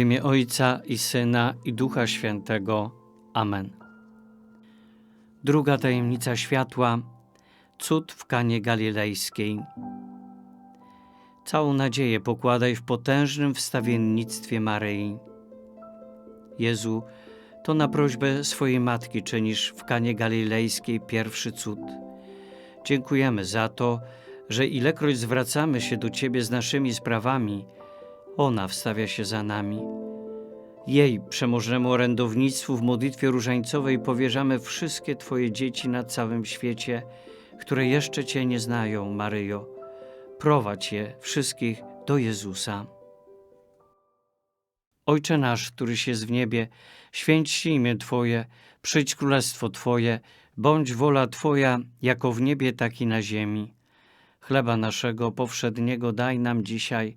Imię Ojca i Syna i Ducha Świętego. Amen. Druga tajemnica światła. Cud w Kanie Galilejskiej. Całą nadzieję pokładaj w potężnym wstawiennictwie Maryi. Jezu, to na prośbę swojej matki czynisz w Kanie Galilejskiej pierwszy cud. Dziękujemy za to, że ilekroć zwracamy się do Ciebie z naszymi sprawami, ona wstawia się za nami. Jej przemożnemu orędownictwu w modlitwie różańcowej powierzamy wszystkie Twoje dzieci na całym świecie, które jeszcze Cię nie znają, Maryjo. Prowadź je wszystkich do Jezusa. Ojcze nasz, któryś jest w niebie, święć imię Twoje, przyjdź królestwo Twoje, bądź wola Twoja, jako w niebie, tak i na ziemi. Chleba naszego powszedniego daj nam dzisiaj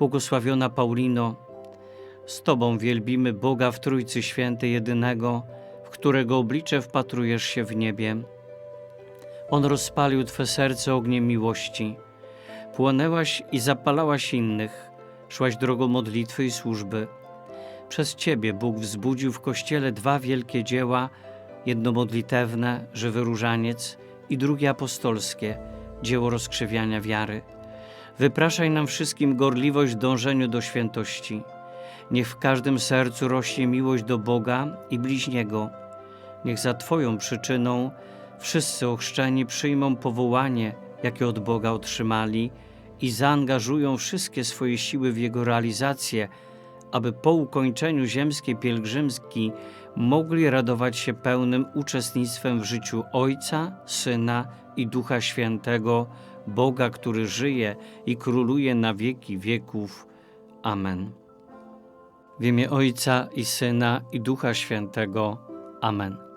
Błogosławiona Paulino, z Tobą wielbimy Boga w Trójcy Świętej Jedynego, w którego oblicze wpatrujesz się w niebie. On rozpalił Twe serce ogniem miłości. chłonęłaś i zapalałaś innych, szłaś drogą modlitwy i służby. Przez Ciebie Bóg wzbudził w Kościele dwa wielkie dzieła, jedno modlitewne, żywy różaniec i drugie apostolskie, dzieło rozkrzewiania wiary. Wypraszaj nam wszystkim gorliwość w dążeniu do świętości. Niech w każdym sercu rośnie miłość do Boga i bliźniego. Niech za Twoją przyczyną wszyscy ochrzczeni przyjmą powołanie, jakie od Boga otrzymali i zaangażują wszystkie swoje siły w jego realizację, aby po ukończeniu ziemskiej pielgrzymki mogli radować się pełnym uczestnictwem w życiu Ojca, Syna i Ducha Świętego, Boga, który żyje i króluje na wieki wieków. Amen. W imię Ojca i Syna i Ducha Świętego. Amen.